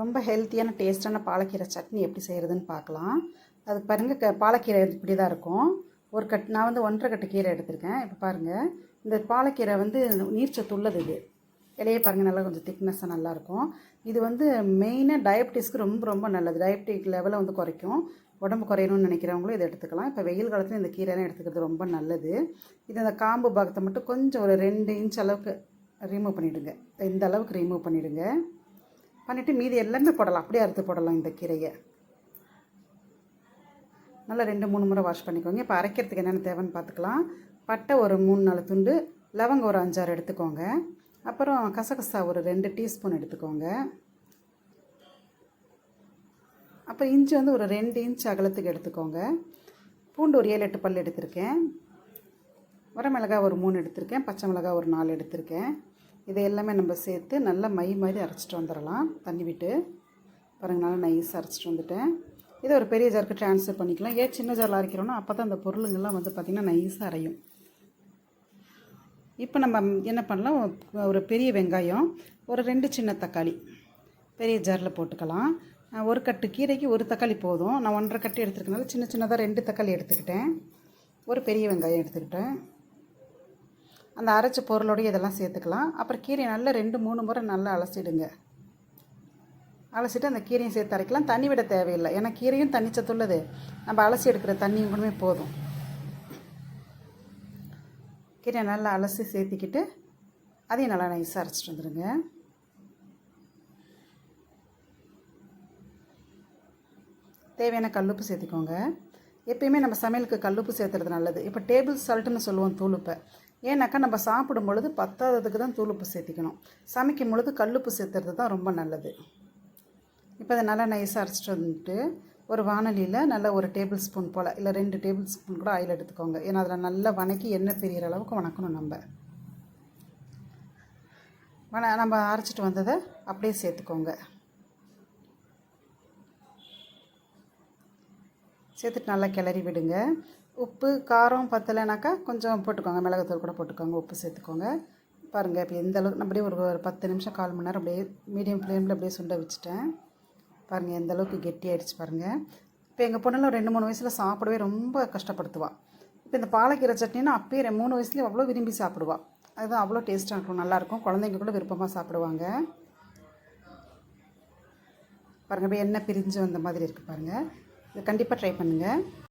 ரொம்ப ஹெல்த்தியான டேஸ்ட்டான பாலக்கீரை சட்னி எப்படி செய்கிறதுன்னு பார்க்கலாம். அதுக்கு பாருங்கள் க பாலக்கீரை இப்படி தான் இருக்கும். ஒரு கட் நான் வந்து ஒன்றரை கட்டு கீரை எடுத்திருக்கேன். இப்போ பாருங்கள் இந்த பாலக்கீரை வந்து நீர்ச்சத்து உள்ளது இது. இலையே பாருங்கள் நல்லா கொஞ்சம் திக்னஸ்ஸாக நல்லாயிருக்கும் இது வந்து மெயினாக டயபிட்டிஸ்க்கு ரொம்ப ரொம்ப நல்லது. டயபிட்டிக் லெவலை வந்து குறைக்கும். உடம்பு குறையணும்னு நினைக்கிறவங்களும் இதை எடுத்துக்கலாம். இப்போ வெயில் காலத்தில் இந்த கீரைலாம் எடுத்துக்கிறது ரொம்ப நல்லது. இது அந்த காம்பு பாகத்தை மட்டும் கொஞ்சம் ஒரு ரெண்டு இன்ச் அளவுக்கு ரிமூவ் பண்ணிவிடுங்க இந்த அளவுக்கு ரிமூவ் பண்ணிவிடுங்க பண்ணிவிட்டு மீதி எல்லாமே போடலாம். அப்படியே அறுத்து போடலாம் இந்த கீரையை. நல்லா ரெண்டு மூணு முறை வாஷ் பண்ணிக்கோங்க. இப்போ அரைக்கிறதுக்கு என்னென்ன தேவைன்னு பார்த்துக்கலாம். பட்டை ஒரு மூணு நாலு துண்டு லவங்கம் ஒரு அஞ்சாறு எடுத்துக்கோங்க. அப்புறம் கசகசா ஒரு ரெண்டு டீஸ்பூன் எடுத்துக்கோங்க. அப்புறம் இஞ்சி வந்து ஒரு ரெண்டு இன்ச் அகலத்துக்கு எடுத்துக்கோங்க. பூண்டு ஒரு ஏழு எட்டு பல் எடுத்திருக்கேன். வரமிளகாய் ஒரு மூணு எடுத்திருக்கேன். பச்சை மிளகாய் ஒரு நாலு எடுத்திருக்கேன். இதை எல்லாமே நம்ம சேர்த்து நல்லா மை மாதிரி அரைச்சிட்டு வந்துடலாம். தண்ணி விட்டு. பாருங்கள் நல்லா நைஸாக அரைச்சிட்டு வந்துட்டேன். இதை ஒரு பெரிய ஜாருக்கு ட்ரான்ஸ்ஃபர் பண்ணிக்கலாம். ஏன் சின்ன ஜாரில் அரைக்கிறோன்னா அப்போ தான் அந்த பொருளுங்கள்லாம் வந்து பார்த்திங்கன்னா நைஸாக அரையும். இப்போ நம்ம என்ன பண்ணலாம்? ஒரு பெரிய வெங்காயம் ஒரு ரெண்டு சின்ன தக்காளி. பெரிய ஜாரில் போட்டுக்கலாம். ஒரு கட்டு கீரைக்கு ஒரு தக்காளி போதும். நான் ஒன்றரை கட்டு எடுத்துருக்கனால சின்ன சின்னதாக ரெண்டு தக்காளி எடுத்துக்கிட்டேன். ஒரு பெரிய வெங்காயம் எடுத்துக்கிட்டேன். அந்த அரைச்ச பொருளோடய இதெல்லாம் சேர்த்துக்கலாம். அப்புறம் கீரையை நல்லா ரெண்டு மூணு முறை நல்லா அலசிடுங்க. அலசிட்டு அந்த கீரையும் சேர்த்து அரைக்கலாம். தண்ணி விட தேவையில்லை. ஏன்னா கீரையும் தண்ணி சத்துள்ளது நம்ம அலசி எடுக்கிற தண்ணியும் கூடமே போதும். கீரையை நல்லா அலசி சேர்த்திக்கிட்டு அதையும் நல்லா நைஸாக அரைச்சிட்டு வந்துடுங்க தேவையான கல்லுப்பு சேர்த்துக்கோங்க. எப்பயுமே நம்ம சமையலுக்கு கல்லுப்பு சேர்த்துறது நல்லது. இப்போ டேபிள் சால்ட்டுன்னு சொல்லுவோம் தூளுப்பை. ஏன்னாக்கா நம்ம சாப்பிடும் பொழுது பத்தாததுக்கு தான் தூளுப்பு சேர்த்திக்கணும். சமைக்கும் பொழுது கல்லுப்பு சேர்த்துறது தான் ரொம்ப நல்லது. இப்போ அதை நல்லா நைஸாக அரைச்சிட்டு வந்துட்டு ஒரு வானொலியில் நல்லா ஒரு டேபிள் ஸ்பூன் போல் இல்லை ரெண்டு டேபிள் ஸ்பூன் கூட ஆயில் எடுத்துக்கோங்க. ஏன்னா அதில் நல்லா வணக்கி எண்ணெய் பெரியற அளவுக்கு வணக்கணும் நம்ம. வண நம்ம அரைச்சிட்டு வந்ததை அப்படியே சேர்த்துக்கோங்க. சேர்த்துட்டு நல்லா கிளறி விடுங்க. உப்பு காரம் பத்தலைனாக்கா கொஞ்சம் போட்டுக்கோங்க. மிளகுத்தூள் கூட போட்டுக்கோங்க. உப்பு சேர்த்துக்கோங்க. பாருங்கள் இப்போ எந்த அளவுக்கு அப்படியே ஒரு ஒரு பத்து நிமிஷம் கால் மணி நேரம் அப்படியே மீடியம் ஃப்ளேமில் அப்படியே சுண்ட வச்சுட்டேன். பாருங்கள் எந்த அளவுக்கு கெட்டி ஆகிடுச்சு பாருங்கள் இப்போ எங்கள் பொண்ணுலாம் ரெண்டு மூணு வயசில் சாப்பிடவே ரொம்ப கஷ்டப்படுத்துவாள் இப்போ இந்த பாலக்கீரை சட்னினா அப்பயே மூணு வயசுலேயும் அவ்வளோ விரும்பி சாப்பிடுவாள் அதுதான் அவ்வளோ டேஸ்ட்டாக இருக்கும் நல்லாயிருக்கும் குழந்தைங்க கூட விருப்பமாக சாப்பிடுவாங்க. பாருங்கள் அப்படியே எண்ணெய் பிரிஞ்சு வந்த மாதிரி இருக்குது பாருங்கள் இதை கண்டிப்பாக ட்ரை பண்ணுங்கள்